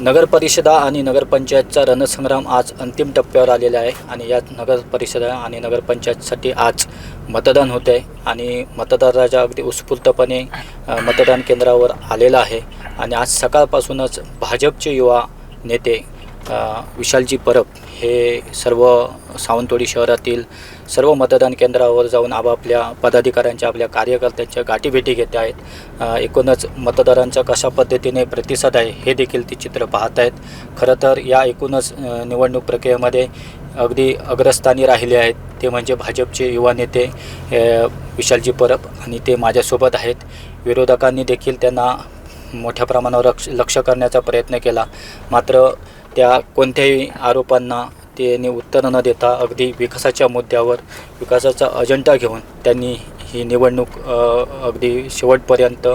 नगरपरिषदा आणि नगरपंचायतचा रणसंग्राम आज अंतिम टप्प्यावर आलेला आहे आणि यात नगरपरिषदा आणि नगरपंचायतसाठी आज मतदान होते आहे आणि मतदाराच्या अगदी उत्स्फूर्तपणे मतदान केंद्रावर आलेला आहे. आणि आज सकाळपासूनच भाजपचे युवा नेते विशालजी परब हे सर्व सावंतवाडी शहरातील सर्व मतदान केंद्रावर जाऊन आपापल्या पदाधिकाऱ्यांच्या आपल्या कार्यकर्त्यांच्या गाठीभेटी घेत आहेत. एकूणच मतदारांचा कशा पद्धतीने प्रतिसाद आहे हे देखील ती चित्र पाहत आहेत. खरं तर या एकूणच निवडणूक प्रक्रियेमध्ये अगदी अग्रस्थानी राहिले आहेत. ते म्हणजे भाजपचे युवा नेते विशालजी परब आणि ते माझ्यासोबत आहेत. विरोधकांनी देखील त्यांना मोठ्या प्रमाणावर लक्ष लक्ष करण्याचा प्रयत्न केला. मात्र त्या कोणत्याही आरोपांना त्यांनी उत्तर न देता अगदी विकासाच्या मुद्द्यावर विकासाचा अजेंडा घेऊन त्यांनी ही निवडणूक अगदी शेवटपर्यंत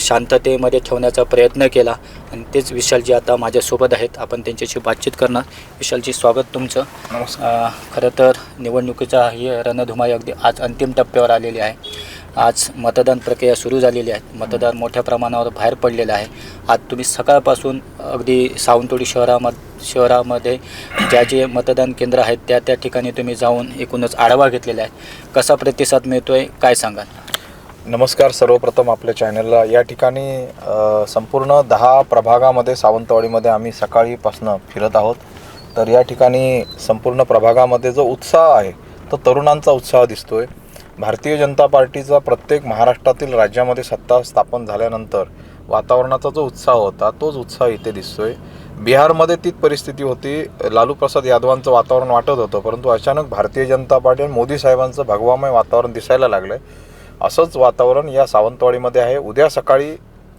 शांततेमध्ये ठेवण्याचा प्रयत्न केला. आणि तेच विशालजी आता माझ्यासोबत आहेत. आपण त्यांच्याशी बातचीत करणार. विशालजी स्वागत तुमचं. खरं तर निवडणुकीचा ही रणधुमाई अगदी आज अंतिम टप्प्यावर आलेली आहे. आज मतदान प्रक्रिया सुरू झालेली आहे. मतदार मोठ्या प्रमाणावर बाहेर पडलेलं आहे. आज तुम्ही सकाळपासून अगदी सावंतवाडी शहरामध्ये शहरामध्ये ज्या जे मतदान केंद्र आहेत त्या त्या ठिकाणी तुम्ही जाऊन एकूणच आढावा घेतलेला आहे. कसा प्रतिसाद मिळतोय काय सांगाल? नमस्कार सर्वप्रथम आपल्या चॅनलला. या ठिकाणी संपूर्ण दहा प्रभागामध्ये सावंतवाडीमध्ये आम्ही सकाळीपासनं फिरत आहोत. तर या ठिकाणी संपूर्ण प्रभागामध्ये जो उत्साह आहे तो तरुणांचा उत्साह दिसतो आहे भारतीय जनता पार्टीचा प्रत्येक महाराष्ट्रातील राज्यामध्ये सत्ता स्थापन झाल्यानंतर वातावरणाचा जो उत्साह होता तोच उत्साह इथे दिसतोय. बिहारमध्ये तीच परिस्थिती होती. लालू प्रसाद यादवांचं वातावरण वाटत होतं परंतु अचानक भारतीय जनता पार्टी आणि मोदी साहेबांचं भगवामय वातावरण दिसायला लागलं असंच वातावरण या सावंतवाडीमध्ये आहे. उद्या सकाळी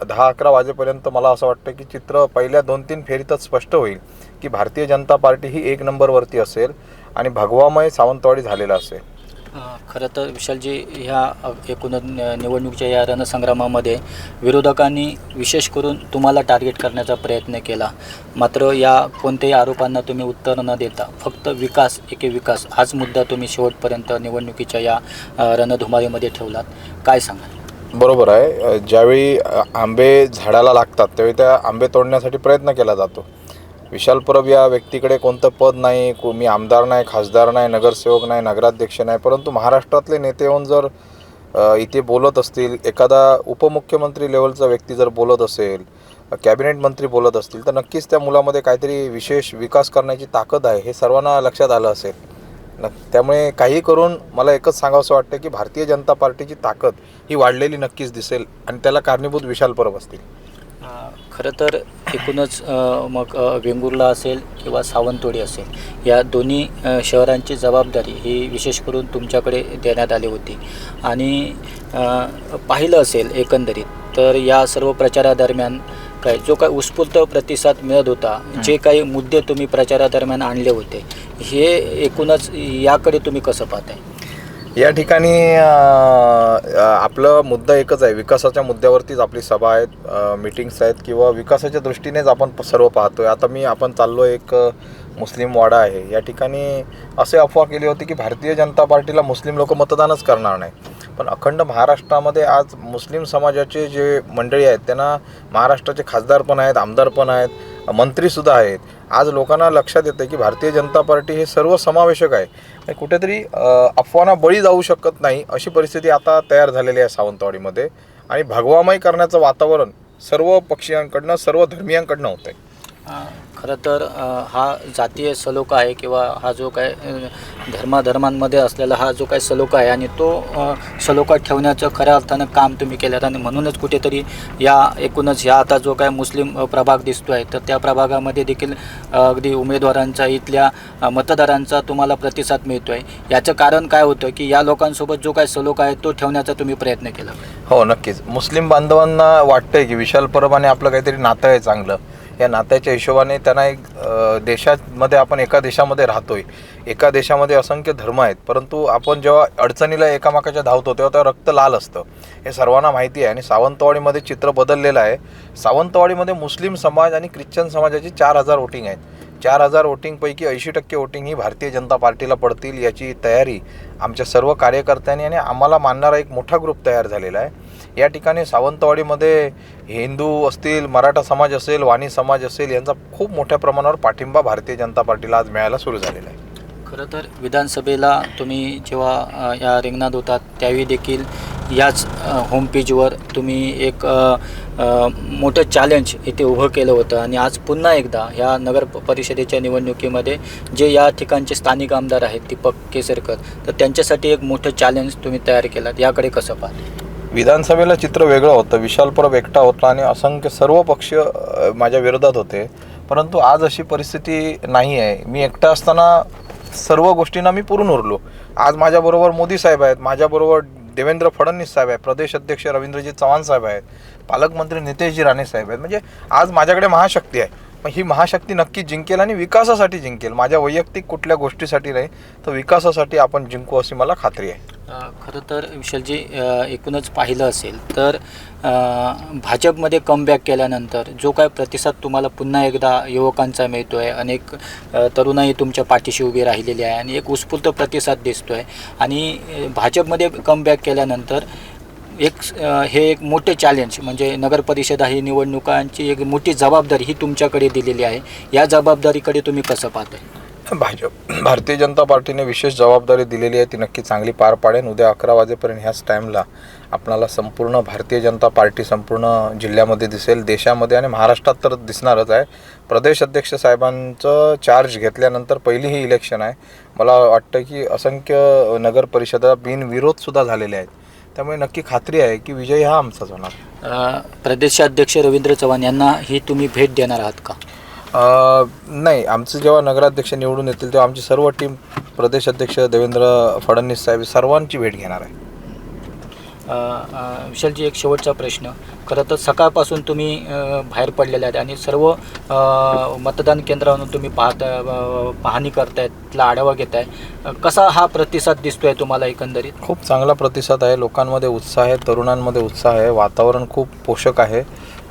दहा अकरा वाजेपर्यंत मला असं वाटतं की चित्र पहिल्या दोन तीन फेरीतच स्पष्ट होईल की भारतीय जनता पार्टी ही एक नंबरवरती असेल आणि भगवामय सावंतवाडी झालेला असेल. खरं तर विशालजी ह्या एकूण एकूणच निवडणुकीच्या या रणसंग्रामामध्ये विरोधकांनी विशेष करून तुम्हाला टार्गेट करण्याचा प्रयत्न केला. मात्र या कोणत्याही आरोपांना तुम्ही उत्तर न देता फक्त विकास एके विकास हाच मुद्दा तुम्ही शेवटपर्यंत निवडणुकीच्या या रणधुमारीमध्ये ठेवलात. काय सांगाल? बरोबर आहे. ज्यावेळी आंबे झाडाला लागतात त्यावेळी त्या आंबे तोडण्यासाठी प्रयत्न केला जातो. विशाल परब या व्यक्तीकडे कोणतं पद नाही को मी आमदार नाही खासदार नाही नगरसेवक नाही नगराध्यक्ष नाही परंतु महाराष्ट्रातले नेते येऊन जर इथे बोलत असतील एखादा उपमुख्यमंत्री लेवलचा व्यक्ती जर बोलत असेल कॅबिनेट मंत्री बोलत असतील तर नक्कीच त्या मुलामध्ये काहीतरी विशेष विकास करण्याची ताकद आहे हे सर्वांना लक्षात आलं असेल. न त्यामुळे काही करून मला एकच सांगावंसं वाटतं की भारतीय जनता पार्टीची ताकद ही वाढलेली नक्कीच दिसेल आणि त्याला कारणीभूत विशाल परब असतील. खरं तर एकूणच मग वेंगुर्ला असेल किंवा सावंतवाडी असेल या दोन्ही शहरांची जबाबदारी ही विशेष करून तुमच्याकडे देण्यात आली होती. आणि पाहिलं असेल एकंदरीत तर या सर्व प्रचारादरम्यान काय जो काय उत्स्फूर्त प्रतिसाद मिळत होता जे काही मुद्दे तुम्ही प्रचारादरम्यान आणले होते हे एकूणच याकडे तुम्ही कसं पाहताय? या ठिकाणी आपलं मुद्दा एकच आहे. विकासाच्या मुद्द्यावरतीच आपली सभा आहेत मिटिंग्स आहेत किंवा विकासाच्या दृष्टीनेच आपण सर्व सर्व पाहतोय. आता मी आपण चाललो एक मुस्लिम वाडा आहे. या ठिकाणी असे अफवा केली होती की भारतीय जनता पार्टीला मुस्लिम लोक मतदानच करणार नाही. पण अखंड महाराष्ट्रामध्ये आज मुस्लिम समाजाचे जे मंडळी आहेत त्यांना महाराष्ट्राचे खासदार पण आहेत आमदार पण आहेत मंत्रीसुद्धा आहेत. आज लोकांना लक्षात येतं की भारतीय जनता पार्टी हे सर्व समावेशक आहे. आणि कुठेतरी अफवांना बळी जाऊ शकत नाही अशी परिस्थिती आता तयार झालेली आहे सावंतवाडीमध्ये. आणि भगवामय करण्याचं वातावरण सर्व पक्षीयांकडनं सर्व धर्मियांकडनं होतं आहे खरं तर हा जातीय सलोखा आहे किंवा हा जो काय धर्माधर्मांमध्ये असलेला हा जो काय सलोखा आहे आणि तो अ, सलोखा ठेवण्याचं खऱ्या अर्थानं काम तुम्ही केलं आणि म्हणूनच कुठेतरी या एकूणच ह्या आता जो काय मुस्लिम प्रभाग दिसतो आहे तर त्या प्रभागामध्ये देखील अगदी उमेदवारांचा इथल्या मतदारांचा तुम्हाला प्रतिसाद मिळतो आहे याचं कारण काय होतं की या लोकांसोबत जो काय सलोखा आहे तो ठेवण्याचा तुम्ही प्रयत्न केला. हो नक्कीच. मुस्लिम बांधवांना वाटतंय की विशाल परब आणि आपलं काहीतरी नातं आहे चांगलं. या नात्याच्या हिशोबाने त्यांना एक देशामध्ये आपण एका देशामध्ये राहतोय. एका देशामध्ये असंख्य धर्म आहेत परंतु आपण जेव्हा अडचणीला एकामेकाच्या धावतो तेव्हा तेव्हा रक्त लाल असतं. हे सर्वांना माहिती आहे आणि सावंतवाडीमध्ये चित्र बदललेलं आहे. सावंतवाडीमध्ये मुस्लिम समाज आणि ख्रिश्चन समाजाची चार हजार वोटिंग आहेत. चार हजार वोटिंगपैकी ऐंशी टक्के वोटिंग ही भारतीय जनता पार्टीला पडतील याची तयारी आमच्या सर्व कार्यकर्त्यांनी आणि आम्हाला मानणारा एक मोठा ग्रुप तयार झालेला आहे. या ठिकाणी सावंतवाडीमध्ये हिंदू असतील मराठा समाज असेल वाणी समाज असेल यांचा खूप मोठ्या प्रमाणावर पाठिंबा भारतीय जनता पार्टीला आज मिळायला सुरू झालेला आहे. खरं तर विधानसभेला तुम्ही जेव्हा या रिंगणात होतात त्यावेळी देखील याच होमपेजवर होम पेजवर तुम्ही एक मोठं चॅलेंज इथे उभं केलं होतं. आणि आज पुन्हा एकदा ह्या नगर परिषदेच्या निवडणुकीमध्ये जे या ठिकाणचे स्थानिक आमदार आहेत दीपक केसरकर तर त्यांच्यासाठी एक मोठं चॅलेंज तुम्ही तयार केलात. याकडे कसं पाहता? विधानसभेला चित्र वेगळं होतं विशाल परब एकटा होता आणि असंख्य सर्व पक्ष माझ्या विरोधात होते. परंतु आज अशी परिस्थिती नाही आहे. मी एकटा असताना सर्व गोष्टींना मी पुरून उरलो. आज माझ्याबरोबर मोदी साहेब आहेत माझ्याबरोबर देवेंद्र फडणवीस साहेब आहेत प्रदेश अध्यक्ष रवींद्रजी चव्हाण साहेब आहेत पालकमंत्री नितेशजी राणे साहेब आहेत. म्हणजे आज माझ्याकडे महाशक्ती आहे. ही महाशक्ती नक्की जिंकेल आणि विकासासाठी जिंकेल. माझ्या वैयक्तिक कुठल्या गोष्टीसाठी नाही तर विकासासाठी आपण जिंकू अशी मला खात्री आहे. खरं तर विशालजी एकूणच पाहिलं असेल तर भाजपमध्ये कमबॅक केल्यानंतर जो काय प्रतिसाद तुम्हाला पुन्हा एकदा युवकांचा मिळतो आहे अनेक तरुणाई तुमच्या पाठीशी उभी राहिलेली आहे आणि एक उत्स्फूर्त प्रतिसाद दिसतो आहे आणि भाजपमध्ये कमबॅक केल्यानंतर एक हे एक मोठे चॅलेंज म्हणजे नगर परिषदा ही निवडणुकांची एक मोठी जबाबदारी ही तुमच्याकडे दिलेली आहे. या जबाबदारीकडे तुम्ही कसं पाहताय? भाजप भारतीय जनता पार्टीने विशेष जबाबदारी दिलेली आहे ती नक्की चांगली पार पाडेन. उद्या अकरा वाजेपर्यंत ह्याच टाईमला आपणाला संपूर्ण भारतीय जनता पार्टी संपूर्ण जिल्ह्यामध्ये दिसेल. देशामध्ये आणि महाराष्ट्रात तर दिसणारच आहे. प्रदेश अध्यक्ष साहेबांचं चार्ज घेतल्यानंतर पहिली ही इलेक्शन आहे. मला वाटतं की असंख्य नगर परिषदा बिनविरोधसुद्धा झालेल्या आहेत. त्यामुळे नक्की खात्री आहे की विजय हा आमचाच होणार. प्रदेशाध्यक्ष रवींद्र चव्हाण यांना ही तुम्ही भेट देणार आहात का? नाही आमचं जेव्हा नगराध्यक्ष निवडून येतील तेव्हा आमची सर्व टीम प्रदेश अध्यक्ष देवेंद्र फडणवीस साहेब सर्वांची भेट घेणार आहे. विशालजी एक शेवटचा प्रश्न. खरं तर सकाळपासून तुम्ही बाहेर पडलेले आहेत आणि सर्व मतदान केंद्रावरून तुम्ही पाहत पाहणी करतायत तिथला आढावा घेताय अ, कसा हा प्रतिसाद दिसतोय तुम्हाला एकंदरीत? खूप चांगला प्रतिसाद आहे. लोकांमध्ये उत्साह आहे तरुणांमध्ये उत्साह आहे. वातावरण खूप पोषक आहे.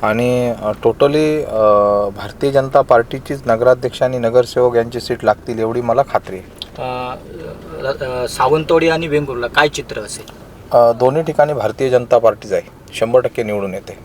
आणि टोटली भारतीय जनता पार्टीचीच नगराध्यक्ष आणि नगरसेवक यांची सीट लागतील एवढी मला खात्री आहे. सावंतवाडी आणि वेंगुर्ला काय चित्र असेल? दोन्ही ठिकाणी भारतीय जनता पार्टीच आहे. शंभर टक्के निवडून येते.